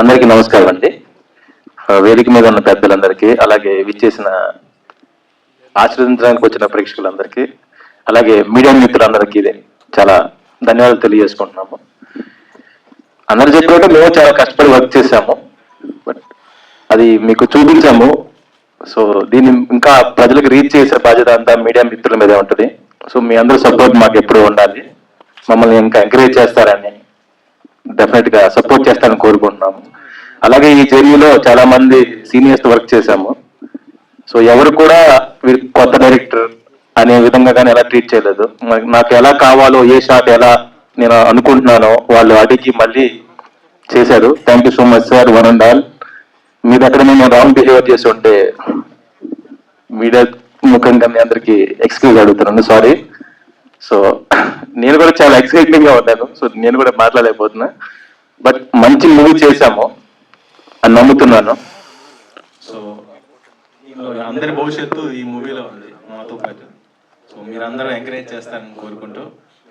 అందరికీ నమస్కారం అండి. వేదిక మీద ఉన్న పెద్దలందరికీ అలాగే విచ్చేసిన ఆశీర్వదించడానికి వచ్చిన ప్రేక్షకులందరికీ అలాగే మీడియా మిత్రులందరికీ చాలా ధన్యవాదాలు తెలియజేసుకుంటున్నాము. అందరు చెప్పినట్టు మేము చాలా కష్టపడి వర్క్ చేశాము. బట్ అది మీకు చూపించాము. సో దీన్ని ఇంకా ప్రజలకు రీచ్ చేసే బాధ్యత అంతా మీడియా మిత్రుల మీదే ఉంటుంది. సో మీ అందరూ సపోర్ట్ మాకు ఎప్పుడూ ఉండాలి. మమ్మల్ని ఇంకా ఎంకరేజ్ చేస్తారని డెఫినెట్గా సపోర్ట్ చేస్తారని కోరుకుంటున్నాము. అలాగే ఈ జర్నీలో చాలా మంది సీనియర్స్ వర్క్ చేశాము. సో ఎవరు కూడా వీరు కొత్త డైరెక్టర్ అనే విధంగా కానీ ఎలా ట్రీట్ చేయలేదు. నాకు- నాకు ఎలా కావాలో ఏ షాట్ ఎలా నేను అనుకుంటున్నానో వాళ్ళు అడిగి మళ్ళీ చేశారు. Thank you so much sir one and all మీ దగ్గర నేను రాంగ్ బిహేవియర్ చేసి ఉంటే మీడియా ముఖంగా మీ అందరికి ఎక్స్క్యూజ్ అడుగుతున్నాను. సారీ సో నేను కూడా చాలా ఎక్సైటింగ్గా ఉన్నాను. సో నేను కూడా మాట్లాడలేకపోతున్నా. బట్ మంచి మూవీ చేశాము. అని నమ్ముతున్నాను. సో అందరి భవిష్యత్తు ఈ మూవీలో ఉంది మాతో పాటు. సో మీరందరూ ఎంకరేజ్ చేస్తారని కోరుకుంటూ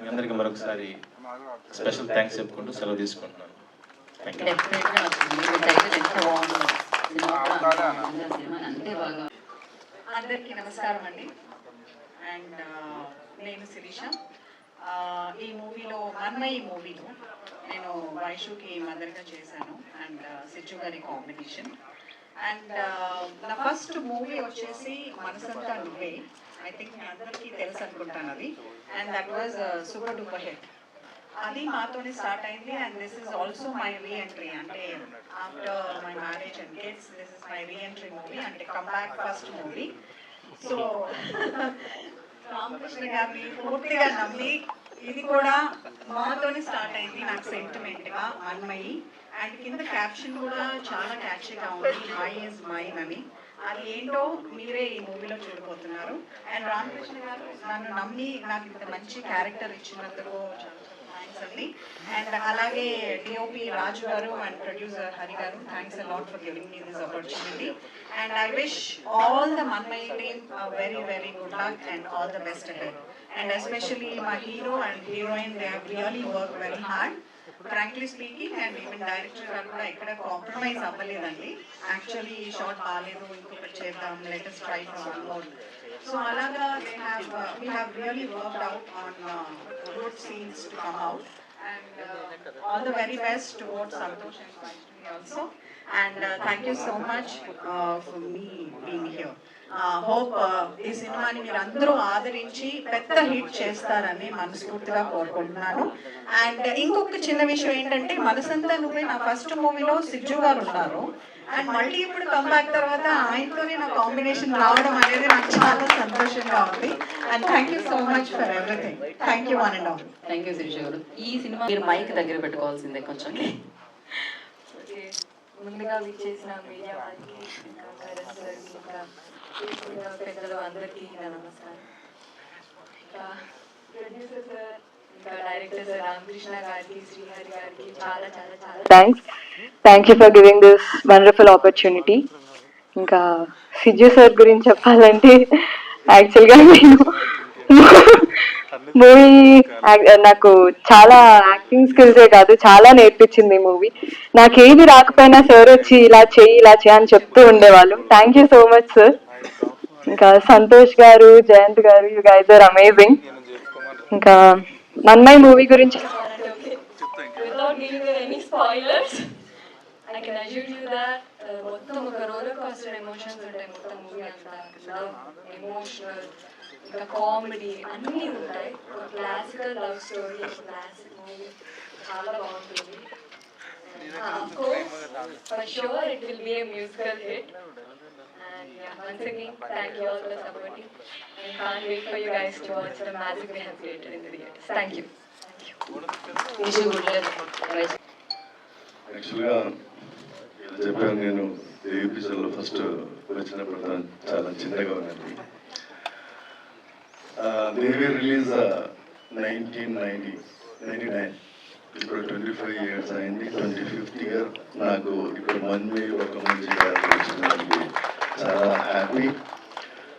మీ అందరికీ మరొకసారి స్పెషల్ థ్యాంక్స్ చెప్పుకుంటూ సెలవు తీసుకుంటున్నాను. అందరికీ నమస్కారం అండి. అండ్ నేను శిరీష. ఈ మూవీలో మన్మయి మూవీలో నేను వైషుకి మదర్గా చేశాను. అండ్ సిచ్చు గారి కాంబినేషన్. అండ్ నా ఫస్ట్ మూవీ వచ్చేసి మనసంతా నువ్వే. ఐ థింక్ మీ అందరికీ తెలుసు అనుకుంటాను అది. And that was super duper hit. అది మాతోనే స్టార్ట్ అయింది. And this is also my reentry. అంటే after my marriage and kids this is my reentry movie. అంటే come back first movie. So Ramakrishna గారిని పూర్తిగా నమ్మి ఇది కూడా మాతోనే స్టార్ట్ అయింది నాకు సెంటిమెంట్గా అన్మయి. అండ్ కింద క్యాప్షన్ కూడా చాలా క్యాచ్గా ఉంది. మై ఇస్ మైన్ అని అది ఏంటో మీరే ఈ మూవీలో చూడబోతున్నారు. అండ్ రామకృష్ణ గారు నన్ను నమ్మి నాకు ఇంత మంచి క్యారెక్టర్ ఇచ్చినందుకు చాలా థ్యాంక్స్ అండి అండ్ అలాగే డిఓపి రాజు గారు అండ్ ప్రొడ్యూసర్ హరి గారు thanks a lot for giving me this opportunity and I wish all the మన్మై team very very good luck and all the best ahead and especially మా hero and heroine they have really work very hard frankly speaking and even director గారు కూడా ఎక్కడ compromise అవ్వలేదండి. Actually ఈ short బాగాలేదు ఇంకొకటి చేద్దాం latest try from more so అలాగా they have we have really worked out on good scenes to come out and all the very best towards Santosh and Vaishnavi also and thank you so much for me being here hope ఈ సినిమాని మీరు అందరూ ఆదరించి పెద్ద hit చేస్తారని మనస్ఫూర్తిగా కోరుకుంటున్నాను. And ఇంకొక చిన్న విషయం ఏంటంటే మనసంతా నువ్వే నా ఫస్ట్ మూవీలో సిజ్జు గారు ఉన్నారు. అండ్ మళ్ళీ ఇప్పుడు కంబ్యాక్ తర్వాత ఆయనతోనే నా కాంబినేషన్ రావడం అనేది నాకు చాలా సంతోషంగా ఉంది. And thank you so much for everything thank you one and all thank you Shirisha garu ఈ సినిమా మీరు మైక్ దగ్గర పెట్టుకోవాల్సిందే కొంచెం. ఓకే. ముందుగా విచ్చేసిన మీడియా వాళ్ళకి ఇంకా ఇంకా పెద్దలు అందరికీ నమస్కారం ప్రొడ్యూసర్ సార్ ఇంకా డైరెక్టర్ రామకృష్ణ గారికి శ్రీహరి గారికి చాలా చాలా చాలా thanks thank you for giving this wonderful opportunity ఇంకా సిజ్జు సార్ గురించి చెప్పాలంటే యాక్చువల్గా నేను మూవీ నాకు చాలా యాక్టింగ్ స్కిల్సే కాదు చాలా నేర్పించింది మూవీ నాకు ఏది రాకపోయినా సార్ వచ్చి ఇలా చేయి ఇలా చేయి అని చెప్తూ ఉండేవాళ్ళు. Thank you so much sir ఇంకా సంతోష్ గారు జయంత్ గారు యూ గైజ్ ఆర్ అమేజింగ్ ఇంకా మన్మయ్ మూవీ గురించి I can assure you that మొత్తం ఒక రోలర్ ఎమోషన్స్ ఉంటాయి మొత్తం మూవీ అంతా లవ్ ఎమోషనల్ ఇంకా కామెడీ అన్నీ ఉంటాయి ఒక classical love story classic movie చాలా బాగుంటుంది for sure it will be a musical hit And yeah, once again, thank you all for supporting. And can't wait for you guys to watch the magic we have created in the theaters. Thank you. Nishu గుడ్లెట్ యాక్చువల్గా ఇలా చెప్పాను నేను ఏపీసీలో first వచ్చినప్పుడు నా చాలా చిన్నగా ఉన్నాను Devi release nineteen ninety ninety nine ఇప్పుడు ట్వంటీ ఫైవ్ ఇయర్స్ అయింది ట్వంటీ ఫిఫ్త్ ఇయర్ నాకు ఇప్పుడు మన్వి ఒక మంచి క్యారెక్టర్ వచ్చినందుకు చాలా హ్యాపీ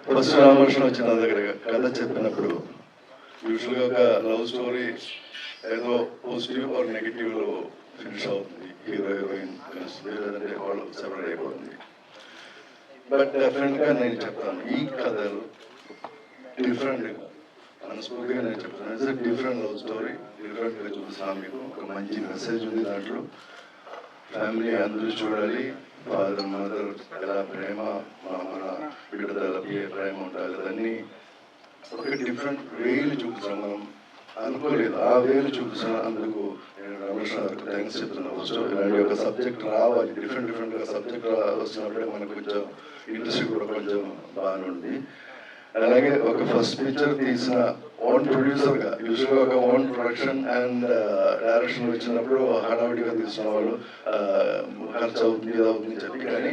పరశురామకృష్ణ రామకృష్ణ వచ్చిన నా దగ్గర కథ చెప్పినప్పుడు యూజువల్గా ఒక లవ్ స్టోరీ ఏదో పాజిటివ్ ఆర్ నెగిటివ్లో ఫినిష్ అవుతుంది. హీరో హీరోయిన్ లేదంటే వాళ్ళు సెపరేట్ అయిపోతుంది. బట్ డెఫినెట్గా నేను చెప్తాను ఈ కథలు డిఫరెంట్గా మనస్ఫూర్తిగా నేను చెప్తాను. ఇట్స్ డిఫరెంట్ లవ్ స్టోరీ డిఫరెంట్గా చూపిస్తాను మీకు. ఒక మంచి మెసేజ్ ఉంది దాంట్లో. ఫ్యామిలీ అందరూ చూడాలి. ఫాదర్ మదర్ ఎలా ప్రేమ మన బిడ్డలకి ప్రేమ ఉండాలి అదన్నీ ఒక డిఫరెంట్ వేలు చూపించాం మనం. అనుకోలేదు ఆ వేలు చూపించిన అందుకు నేను రమేష్ గారికి థ్యాంక్స్ చెప్తున్నాను. ఫస్ట్ ఇలాంటి ఒక సబ్జెక్ట్ రావాలి డిఫరెంట్ డిఫరెంట్గా సబ్జెక్ట్ వచ్చినప్పుడే మనకు కొంచెం ఇంట్రెస్ట్ కూడా కొంచెం బాగానే ఉంది అలాగే ఒక ఫస్ట్ పిక్చర్ తీసిన ఓన్ ప్రొడ్యూసర్గా యూజువల్గా ఒక ఓన్ ప్రొడక్షన్ అండ్ డైరెక్షన్ వచ్చినప్పుడు హడావిడిగా తీసుకున్న వాళ్ళు ఖర్చు అవుతుంది ఇది అవుతుంది చెప్పి. కానీ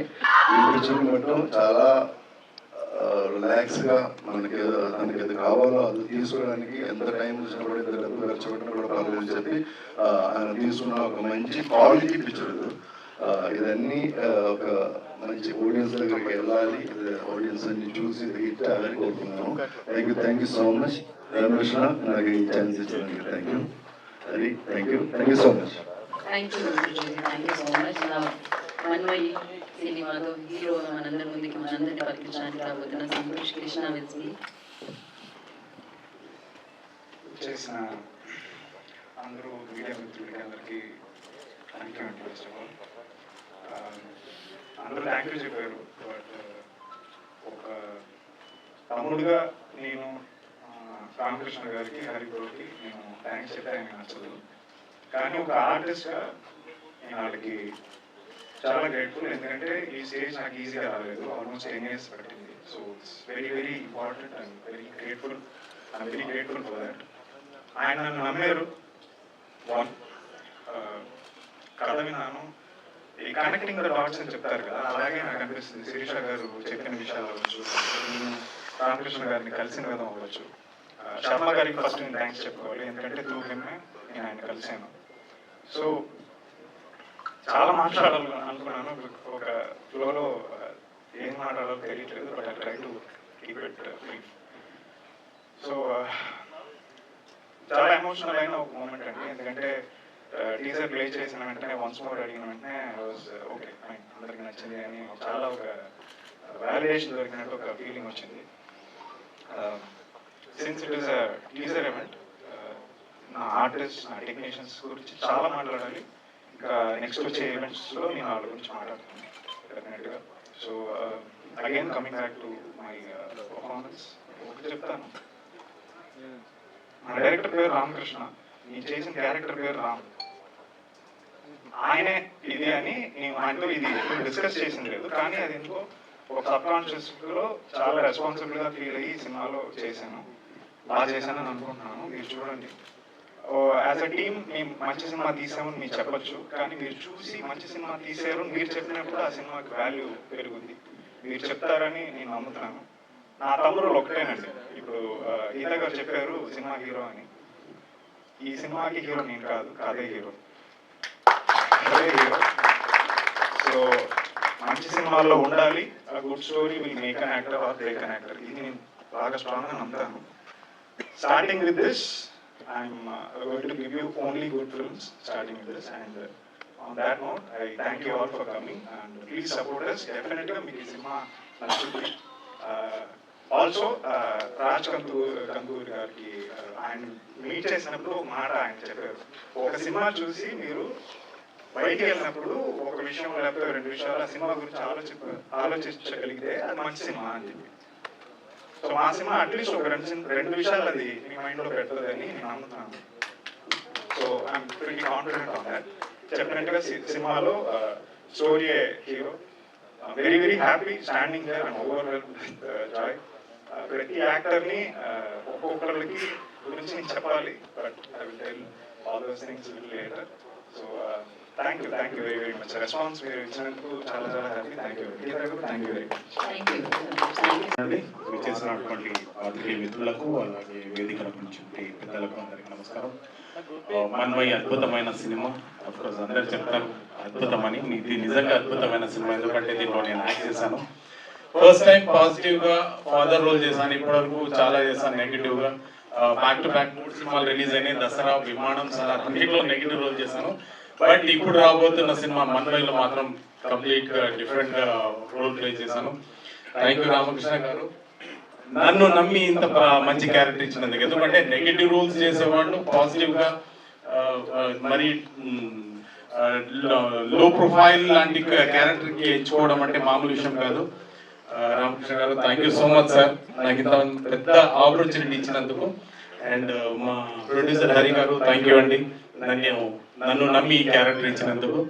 ఈ పిక్చర్ మొత్తం చాలా రిలాక్స్గా మనకి మనకి ఏది కావాలో అది తీసుకోవడానికి ఎంత టైం వచ్చినప్పుడు ఎంత డబ్బులు ఖర్చు పెట్టినా కూడా పర్లేదు అని చెప్పి ఆయన తీసుకున్న ఒక మంచి క్వాలిటీ పిక్చర్ ఇదన్నీ ఒక మంచి ఆడియన్స్ దగ్గరికి వెళ్ళాలి. ఆడియన్స్ అన్ని చూసి హిట్ అవ్వాలని కోరుకున్నాను thank you thank you so much Ramesh నాకు ఈ ఛాన్స్ ఇచ్చినందుకు థ్యాంక్ యూ అది thank you thank you so much thank you thank you so much నా మన్మయి సినిమాలో హీరో మనందరి ముందుకి మనందరినీ పరిపించడానికి రాబోతున్న సంతోష్ కృష్ణ విత్ మీ. చేసిన అందరూ మీడియా మిత్రులకి అందరికీ థ్యాంక్ యూ అండి ఫస్ట్ ఆఫ్ ఆల్ Um, అందరూ థ్యాంక్ యూ చెప్పారు. బట్ uh, ఒక తమ్ముడుగా నేను రామకృష్ణ గారికి హరిబ్రోకి నేను థ్యాంక్స్ చెప్తే ఆయన నచ్చదు కానీ ఒక ఆర్టిస్ట్గా నేను వాళ్ళకి చాలా గ్రేట్ఫుల్ ఎందుకంటే ఈ స్టేజ్ నాకు ఈజీగా రాలేదు. ఆల్మోస్ట్ టెన్ ఇయర్స్ పట్టింది. So it's very very important and very grateful I'm very grateful for that ఆయన నన్ను నమ్మారు. వన్ uh, కథ విన్నాను. ఈ కనెక్టింగ్ ద డాట్స్ అని చెప్తారు కదా అలాగే నాకు అనిపిస్తుంది. శిరీష గారు చెప్పిన విషయాలు అవ్వచ్చు రామకృష్ణ గారిని కలిసిన విధం అవ్వచ్చు. శర్మ గారికి ఫస్ట్ నేను థ్యాంక్స్ చెప్పుకోవాలి. ఎందుకంటే త్రూ హిమ్మే నేను ఆయన కలిశాను. సో చాలా మాట్లాడాలి అనుకున్నాను. ఒక ఫ్లోలో ఏం మాట్లాడాలో తెలియట్లేదు but I try to keep it brief so చాలా ఎమోషనల్ అయిన ఒక మూమెంట్ అండి. ఎందుకంటే టీజర్ ప్లే చేసిన వెంటనే వన్స్ మోర్ అడిగిన వెంటనే ఓకే ఫైన్ అందరికి నచ్చింది అని చాలా ఒక వ్యాలిడేషన్ దొరికినట్టు ఒక ఫీలింగ్ వచ్చింది. Since it is a teaser event నా ఆర్టిస్ట్ నా టెక్నీషియన్స్ గురించి చాలా మాట్లాడాలి. ఇంకా నెక్స్ట్ వచ్చే ఈవెంట్స్లో నేను వాళ్ళ గురించి మాట్లాడతాను డెఫినెట్గా so again coming back to my performance ఒకటి చెప్తాను. మన డైరెక్టర్ పేరు రామకృష్ణ నేను చేసిన క్యారెక్టర్ పేరు రామ్. ఆయనే ఇది అని నేను ఆయనతో ఇది డిస్కస్ చేసింది లేదు. కానీ అది ఎందుకో ఒక సబ్ కాన్షియస్లో చాలా రెస్పాన్సిబుల్గా ఫీల్ అయ్యి సినిమాలో చేశాను. బాగా చేశానని అనుకుంటున్నాను. మీరు చూడండి. యాజ్ అ టీమ్ మేము మంచి సినిమా తీసామని మీరు చెప్పొచ్చు. కానీ మీరు చూసి మంచి సినిమా తీసారు మీరు చెప్పినప్పుడు ఆ సినిమాకి వాల్యూ పెరుగుంది మీరు చెప్తారని నేను నమ్ముతున్నాను. నా తమ్ముడు ఒకటేనండి. ఇప్పుడు ఆ, గీత గారు చెప్పారు సినిమా హీరో అని. ఈ సినిమాకి హీరో నేను కాదు కాదే హీరో. సో మంచి సినిమాల్లో ఉండాలి. ఆ good story will make an actor or break an actor. ఇది నేను బాగా స్ట్రాంగ్గా నమ్ముతాను. Starting with this I'm going to give you only good films starting with this and on that note I thank you all for coming and please support us డెఫినెట్గా మీకు ఈ సినిమా నచ్చుతుంది. Uh, also uh, Raj Kandur Kandur గారికి uh, ఆయన meet చేసినప్పుడు మాట ఆయన చెప్పారు. ఒక సినిమా చూసి మీరు బయటికి వెళ్ళినప్పుడు ఒక విషయం లేకపోతే రెండు విషయాలు ఆ సినిమా గురించి ఆలోచి ఆలోచించగలిగితే అది మంచి సినిమా అని చెప్పి. సో మా సినిమా అట్లీస్ట్ ఒక రెండు సినిమా రెండు విషయాలు అది మీ మైండ్లో పెడుతుంది అని నేను నమ్ముతున్నాను. So I'm pretty confident on that చెప్పినట్టుగా సినిమాలో story hero very very happy standing here and over joy ప్రతి యాక్టర్ని ఒక్కొక్కరికి గురించి నేను చెప్పాలి but I will tell all those things will later so thank you thank you very very much response మీరు ఇచ్చినందుకు చాలా చాలా happy thank you thank you very much విచ్చేసినటువంటి పాత్రికేయ మిత్రులకు అలాగే వేదికల నుంచి పెద్దలకు అందరికీ నమస్కారం. ఆ, మన్మయి అద్భుతమైన సినిమా. అఫ్కోర్స్ అందరు చెప్తారు అద్భుతమని. ఇది నిజంగా అద్భుతమైన సినిమా ఎందుకంటే దీంట్లో నేను యాక్ట్ చేశాను. ఫస్ట్ టైం పాజిటివ్గా ఫాదర్ రోల్ చేశాను ఇప్పటివరకు చాలా చేశాను నెగిటివ్గా. బ్యాక్ టు బ్యాక్ మూడు సినిమాలు రిలీజ్ అయినాయి. దసరా విమానం సార్ అన్నింటిలో నెగిటివ్ రోల్ చేశాను. బట్ ఇప్పుడు రాబోతున్న సినిమా మన్వైలో మాత్రం కంప్లీట్గా డిఫరెంట్గా రోల్ ప్లే చేశాను. Thank you Ramakrishna garu. నన్ను నమ్మి ఇంత మంచి క్యారెక్టర్ ఇచ్చినందుకు. ఎందుకంటే నెగిటివ్ రోల్స్ చేసేవాళ్ళు పాజిటివ్గా మరి లో ప్రొఫైల్ లాంటి క్యారెక్టర్కి ఎంచుకోవడం అంటే మామూలు విషయం కాదు. Ramakrishna garu thank you so much sir నాకు ఇంత పెద్ద ఆపర్చునిటీ ఇచ్చినందుకు. అండ్ మా ప్రొడ్యూసర్ హరి గారు థ్యాంక్ యూ అండి. నన్ను నన్ను నమ్మి ఈ క్యారెక్టర్ ఇచ్చినందుకు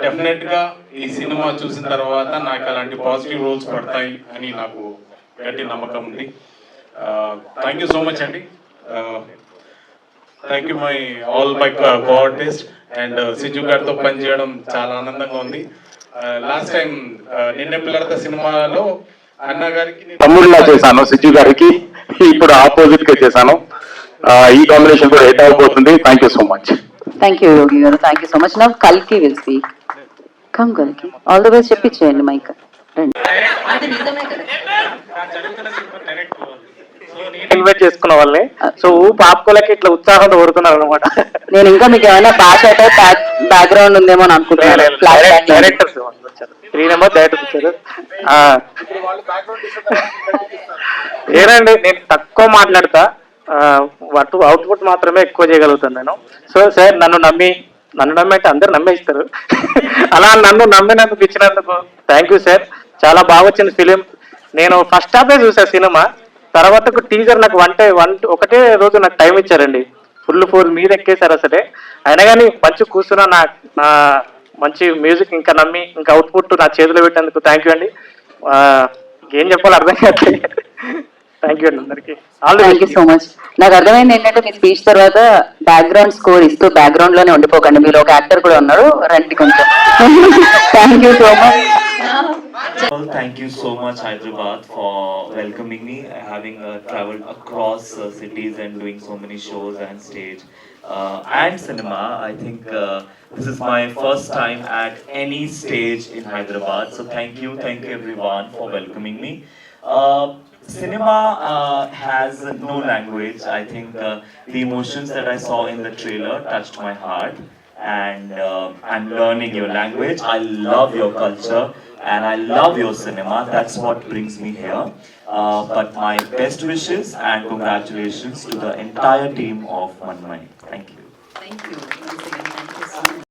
డెఫినెట్గా ఈ సినిమా చూసిన తర్వాత నాకు అలాంటి పాజిటివ్ రోల్స్ పడతాయి అని నాకు గట్టి నమ్మకం ఉంది. థ్యాంక్ యూ సో మచ్ అండి. Thank you my all my co-artist and Siju గారితో పనిచేయడం చాలా ఆనందంగా ఉంది. లాస్ట్ టైం నిన్న పిల్లలతో సినిమాలో అన్న గారికి నేను- తమ్ముడిలా చేశాను సిజ్జు గారికి. ఇప్పుడు ఆపోజిట్గా చేశాను. ఈ కాంబినేషన్ కూడా హిట్ అయిపోతుంది thank you so much thank you యోగి గారు. థ్యాంక్ యూ సో మచ్ నా కల్కి విల్ స్పీక్ కమ్ కల్కి ఆల్ ద బెస్ట్ చెప్పించేయండి మైక్ రండి. అది నిజమే కదా. ఇన్వైట్ చేసుకున్న వాళ్ళని. సో పాపకోలకి ఇట్లా ఉత్సాహంతో కోరుతున్నారు అనమాట నేను ఇంకా మీకు ఏమైనా పాస్ అయితే బ్యాక్గ్రౌండ్ ఉందేమో అని అనుకుంటున్నాను. డైరెక్టర్స్ త్రీ నెంబర్ డైరెక్టర్స్ వచ్చారు. ఆ. ఏనండి నేను తక్కువ మాట్లాడతా. అటు అవుట్పుట్ మాత్రమే ఎక్కువ చేయగలుగుతాను నేను. సో సార్ నన్ను నమ్మి నన్ను నమ్మి అంటే అందరు నమ్మేస్తారు. అలా నన్ను నమ్మినందుకు ఇచ్చినందుకు థ్యాంక్ యూ సార్. చాలా బాగా వచ్చింది ఫిలిం నేను ఫస్ట్ హాఫే చూసా సినిమా. తర్వాత టీజర్ నాకు వన్ వన్ ఒకటే రోజు నాకు టైం ఇచ్చారండి. ఫుల్ ఫుల్ మీద ఎక్కేశారు అసలే. అయినా కానీ మంచి కూర్చున్నా నా నా మంచి మ్యూజిక్ ఇంకా నమ్మి ఇంకా అవుట్పుట్ నా చేతిలో పెట్టేందుకు థ్యాంక్ యూ అండి. ఏం చెప్పాలో అర్థం కావట్లేదు. థ్యాంక్ యూ అండి అందరికి all thank you so much నాకు అర్థమైంది ఏంటంటే మీ స్పీచ్ తర్వాత బ్యాక్గ్రౌండ్ స్కోర్ ఇస్తూ బ్యాక్గ్రౌండ్ లోనే ఉండిపోకండి మీరు ఒక యాక్టర్ కూడా ఉన్నారు రండి కొంచెం thank you so much Well, thank you so much, Hyderabad, for welcoming me, having uh, traveled across uh, cities and doing so many shows and stage uh, and cinema. I think uh, this is my first time at any stage in Hyderabad. So thank you, thank you everyone for welcoming me. Uh, cinema uh, has no language. I think uh, the emotions that I saw in the trailer touched my heart, and uh, I'm learning your language. I love your culture, and I love your cinema. That's what brings me here. Uh, but my best wishes and congratulations to the entire team of Manmani. Thank you. Thank you.